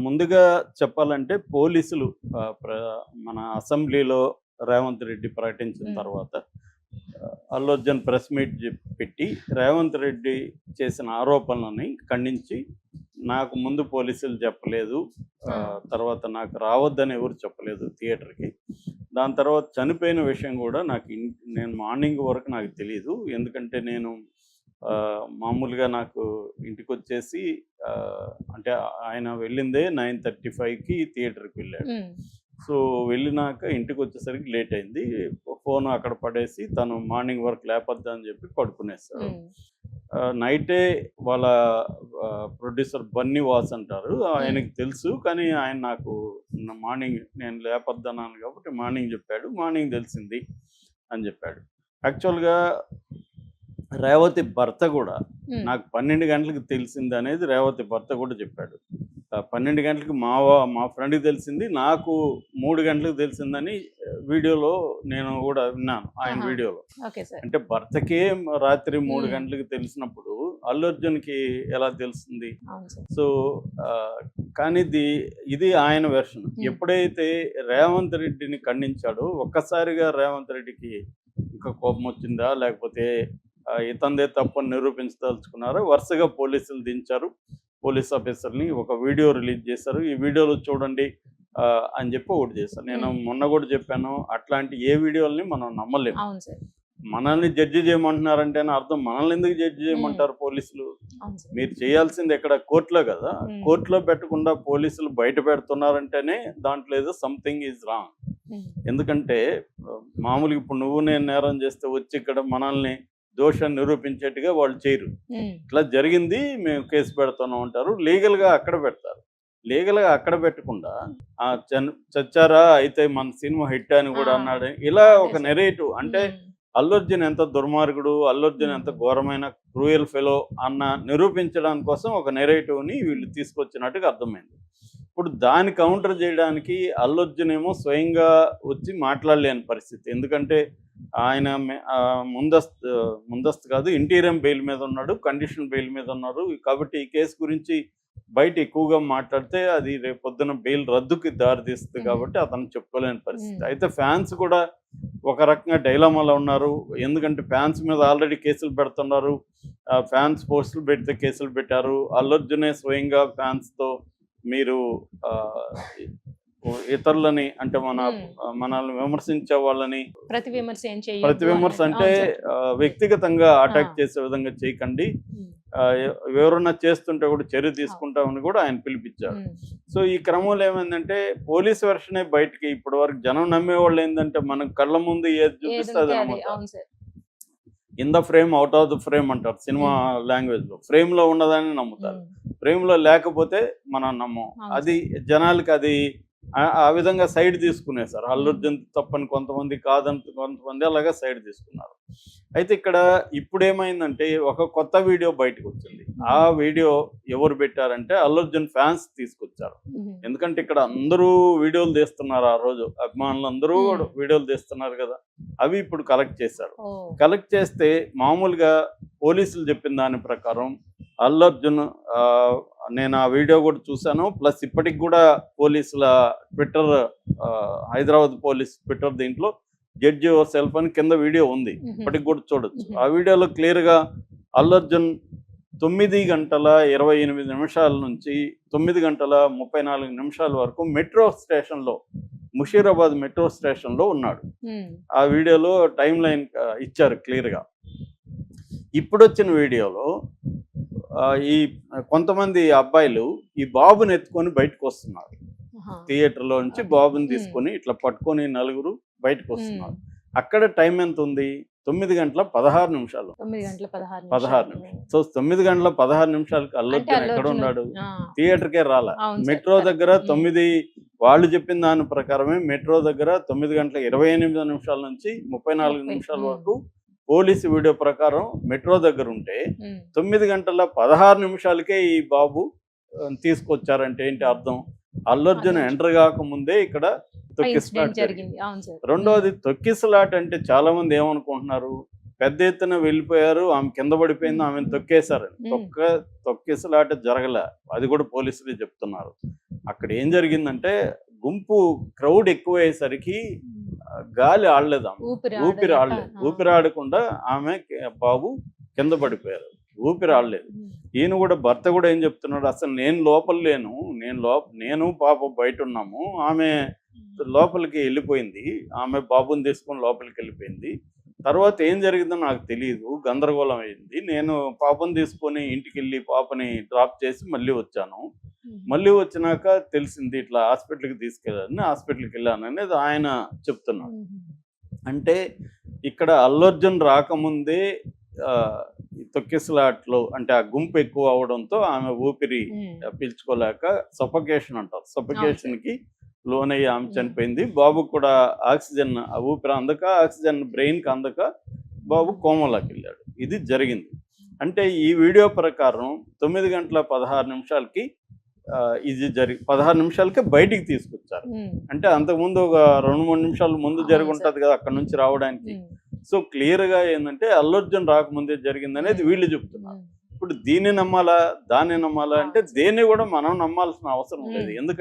ముందుగా చెప్పాలంటే పోలీసులు మన అసెంబ్లీలో రేవంత్ రెడ్డి ప్రకటించిన. తర్వాత అల్లు అర్జున్ ప్రెస్ మీట్ పెట్టి రేవంత్ రెడ్డి చేసిన ఆరోపణలని ఖండించి నాకు ముందు పోలీసులు చెప్పలేదు. తర్వాత నాకు రావద్దని ఎవరు చెప్పలేదు థియేటర్కి దాని తర్వాత చనిపోయిన విషయం కూడా నాకు ఇన్- నేను మార్నింగ్ వరకు నాకు తెలియదు ఎందుకంటే నేను మామూలుగా నాకు ఇంటికి వచ్చేసి అంటే ఆయన వెళ్ళిందే నైన్ థర్టీ ఫైవ్కి థియేటర్కి వెళ్ళాడు. సో వెళ్ళినాక ఇంటికి వచ్చేసరికి లేట్ అయింది ఫోన్ అక్కడ పడేసి తను మార్నింగ్ వర్క్ లేపద్దా అని చెప్పి పడుకునేస్తాడు నైటే వాళ్ళ ప్రొడ్యూసర్ బన్నీ వాస్ అంటారు. ఆయనకి తెలుసు కానీ ఆయన నాకు మార్నింగ్ నేను లేపొద్దన్నాను కాబట్టి మార్నింగ్ చెప్పాడు. మార్నింగ్ తెలిసింది అని చెప్పాడు. యాక్చువల్గా రేవతి భర్త కూడా నాకు పన్నెండు గంటలకు తెలిసింది అనేది రేవతి భర్త కూడా చెప్పాడు. పన్నెండు గంటలకు మా మా ఫ్రెండ్కి తెలిసింది నాకు మూడు గంటలకు తెలిసిందని వీడియోలో నేను కూడా విన్నాను ఆయన. వీడియోలో. అంటే భర్తకే రాత్రి మూడు. గంటలకు తెలిసినప్పుడు అల్లు అర్జున్కి ఎలా తెలుస్తుంది సో కానీ ఇది ఇది ఆయన వెర్షన్. ఎప్పుడైతే రేవంత్ రెడ్డిని ఖండించాడో ఒక్కసారిగా రేవంత్ రెడ్డికి ఇంకా కోపం వచ్చిందా? లేకపోతే ఇతందే తప్పని నిరూపించదలుచుకున్నారో. వరుసగా పోలీసులు దించారు. పోలీస్ ఆఫీసర్ని ఒక వీడియో రిలీజ్ చేశారు. ఈ వీడియోలో చూడండి అని చెప్పి ఒకటి చేశారు. నేను. మొన్న కూడా చెప్పాను అట్లాంటి ఏ వీడియోల్ని మనం నమ్మలేము మనల్ని జడ్జి చేయమంటున్నారంటే అర్థం. మనల్ని ఎందుకు జడ్జి చేయమంటారు పోలీసులు? మీరు చేయాల్సింది ఎక్కడ? కోర్టులో కదా. కోర్టులో పెట్టకుండా పోలీసులు బయట పెడుతున్నారంటేనే దాంట్లో ఏదో సంథింగ్ ఈజ్ రాంగ్ ఎందుకంటే మామూలుగా ఇప్పుడు నువ్వు నేను నేరం చేస్తే వచ్చి ఇక్కడ మనల్ని దోషం నిరూపించేట్టుగా వాళ్ళు చేయరు. ఇట్లా జరిగింది మేము కేసు పెడుతున్నాం అంటారు. లీగల్గా అక్కడ పెడతారు. లీగల్గా అక్కడ పెట్టకుండా ఆ చచ్చారా అయితే మన సినిమా హిట్ అని కూడా. అన్నాడు. ఇలా ఒక. నెరేటివ్ అంటే అల్లర్జున్ ఎంత దుర్మార్గుడు అల్లర్జున్ ఎంత ఘోరమైన క్రూయల్ ఫెలో అన్న నిరూపించడానికి కోసం ఒక నెరేటివ్ని వీళ్ళు తీసుకొచ్చినట్టుగా అర్థమైంది. ఇప్పుడు దాన్ని కౌంటర్ చేయడానికి అల్లర్జున్ ఏమో స్వయంగా వచ్చి మాట్లాడలేని పరిస్థితి. ఎందుకంటే ఆయన ముందస్తు ముందస్తు కాదు ఇంటీరియం బెయిల్ మీద ఉన్నాడు కండిషన్ బెయిల్ మీద ఉన్నారు. కాబట్టి ఈ కేసు గురించి బయట ఎక్కువగా మాట్లాడితే అది రేపు పొద్దున బెయిల్ రద్దుకి దారితీస్తుంది. కాబట్టి అతను చెప్పుకోలేని పరిస్థితి. అయితే ఫ్యాన్స్ కూడా ఒక రకంగా డైలామాలో ఉన్నారు. ఎందుకంటే ఫ్యాన్స్ మీద ఆల్రెడీ కేసులు పెడుతున్నారు. ఫ్యాన్స్ పోస్టులు పెడితే కేసులు పెట్టారు. అల్లర్జునే స్వయంగా ఫ్యాన్స్తో మీరు ఇతరులని అంటే మన. మనల్ని విమర్శించే వాళ్ళని ప్రతి విమర్శ ప్రతి విమర్శ. అంటే వ్యక్తిగతంగా అటాక్. చేసే విధంగా చేయకండి. ఎవరన్నా చేస్తుంటే కూడా చర్య తీసుకుంటామని కూడా ఆయన పిలిపించారు. సో ఈ క్రమంలో ఏమైందంటే పోలీస్ వెర్షనే బయటికి ఇప్పటి వరకు జనం నమ్మేవాళ్ళు ఏంటంటే మనం కళ్ళ ముందు ఏది ఏది చూపిస్తే ఉంటే అది అది, నమ్ముతారు. అవును sir. In the frame out of the frame అంటారు సినిమా లాంగ్వేజ్లో ఫ్రేమ్లో ఉన్నదాన్ని నమ్ముతారు. ఫ్రేమ్లో లేకపోతే మనం నమ్మం. అది జనాలకి అది ఆ- విధంగా సైడ్ తీసుకునేసారు అల్లర్జున్ తప్పని కొంతమంది కాదని కొంతమంది అలాగా సైడ్ తీసుకున్నారు. అయితే ఇక్కడ ఇప్పుడు ఏమైందంటే ఒక కొత్త వీడియో బయటకు వచ్చింది ఆ వీడియో ఎవరు పెట్టారంటే అల్లర్జున్ ఫ్యాన్స్ తీసుకొచ్చారు. ఎందుకంటే ఇక్కడ అందరూ వీడియోలు తీస్తున్నారు ఆ రోజు. అభిమానులు అందరూ. కూడా వీడియోలు తీస్తున్నారు కదా. అవి ఇప్పుడు కలెక్ట్ చేశారు. కలెక్ట్ చేస్తే మామూలుగా పోలీసులు చెప్పిన దాని ప్రకారం అల్లర్జున్ ఆ, నేను ఆ వీడియో కూడా చూశాను. ప్లస్ ఇప్పటికి కూడా పోలీసుల ట్విట్టర్ హైదరాబాద్ పోలీస్ ట్విట్టర్ దీంట్లో జడ్జి యువర్ సెల్ఫ్ అని కింద వీడియో ఉంది. ఇప్పటికి కూడా చూడొచ్చు. ఆ వీడియోలో క్లియర్గా అల్లర్జున్ తొమ్మిది గంటల ఇరవై ఎనిమిది నిమిషాల నుంచి తొమ్మిది గంటల ముప్పై నాలుగు నిమిషాల వరకు మెట్రో స్టేషన్లో ముషీరాబాద్ మెట్రో స్టేషన్లో ఉన్నాడు. ఆ వీడియోలో టైం లైన్ ఇచ్చారు క్లియర్గా. ఇప్పుడు వచ్చిన వీడియోలో ఈ కొంతమంది అబ్బాయిలు ఈ బాబుని ఎత్తుకొని బయటకు వస్తున్నారు. థియేటర్లో నుంచి బాబుని. తీసుకొని ఇట్లా పట్టుకొని నలుగురు బయటకు వస్తున్నారు. అక్కడ టైం ఎంత ఉంది తొమ్మిది గంటల పదహారు నిమిషాలు. పదహారు నిమిషాలు. సో తొమ్మిది గంటల పదహారు నిమిషాలకి అల్లర్జున్ అల్లు ఎక్కడ ఉన్నాడు థియేటర్కే రాలా. మెట్రో. దగ్గర తొమ్మిది వాళ్ళు చెప్పిన దాని ప్రకారమే మెట్రో దగ్గర తొమ్మిది గంటల ఇరవై ఎనిమిది నిమిషాల నుంచి ముప్పై నాలుగు నిమిషాల. వరకు పోలీసు వీడియో ప్రకారం మెట్రో దగ్గర ఉంటే తొమ్మిది గంటల పదహారు నిమిషాలకే ఈ బాబు తీసుకొచ్చారంటే ఏంటి అర్థం? అల్లర్జున్. ఎంటర్ కాకముందే ఇక్కడ తొక్కిసలాట రెండోది తొక్కిసలాట అంటే చాలా మంది ఏమనుకుంటున్నారు? పెద్ద ఎత్తున వెళ్ళిపోయారు ఆమె కింద పడిపోయింది. ఆమెను తొక్కేశారని. తొక్క తొక్కిసలాట జరగలే. అది కూడా పోలీసులు చెప్తున్నారు. అక్కడ ఏం జరిగిందంటే గుంపు క్రౌడ్ ఎక్కువయ్యేసరికి గాలి ఆడలేదు ఆమె. ఊపిరి ఆడలేదు. ఊపిరి ఆడకుండా ఆమె బాబు కింద పడిపోయారు ఊపిరి ఆడలేదు. ఈయన కూడా భర్త కూడా ఏం చెప్తున్నాడు అసలు నేను లోపల లేను నేను లోప నేను పాప బయట ఉన్నాము ఆమె లోపలికి వెళ్ళిపోయింది ఆమె బాబుని తీసుకొని లోపలికి వెళ్ళిపోయింది తర్వాత ఏం జరిగిందో నాకు తెలియదు గందరగోళం అయింది నేను పాపని తీసుకొని ఇంటికి వెళ్ళి పాపని డ్రాప్ చేసి మళ్ళీ వచ్చాను. మళ్ళీ వచ్చినాక తెలిసింది ఇట్లా హాస్పిటల్కి తీసుకెళ్ళాలని హాస్పిటల్కి వెళ్ళాను అనేది ఆయన చెప్తున్నాడు. అంటే ఇక్కడ అల్లర్జున్ రాకముందే తొక్కిసలాట్లో అంటే ఆ గుంపు ఎక్కువ అవడంతో ఆమె ఊపిరి. పీల్చుకోలేక సఫకేషన్ అంటారు. సఫకేషన్కి లోనయ్యి ఆమె చనిపోయింది. బాబు కూడా ఆక్సిజన్ ఆ ఊపిరి అందక ఆక్సిజన్ బ్రెయిన్కి అందక బాబు కోమలోకి వెళ్ళాడు. ఇది జరిగింది. అంటే ఈ వీడియో ప్రకారం తొమ్మిది గంటల పదహారు నిమిషాలకి ఇది జరి పదహారు నిమిషాలకి బయటికి తీసుకొచ్చారు. అంటే అంతకుముందు ఒక రెండు మూడు నిమిషాలు ముందు జరిగి. ఉంటది కదా అక్కడ నుంచి రావడానికి. సో క్లియర్గా ఏంటంటే అల్లర్జున్ రాకముందే జరిగింది అనేది వీళ్ళు చెప్తున్నారు. ఇప్పుడు దీన్ని నమ్మాలా దాన్ని నమ్మాలా అంటే. దేన్ని కూడా మనం నమ్మాల్సిన అవసరం లేదు. ఎందుకంటే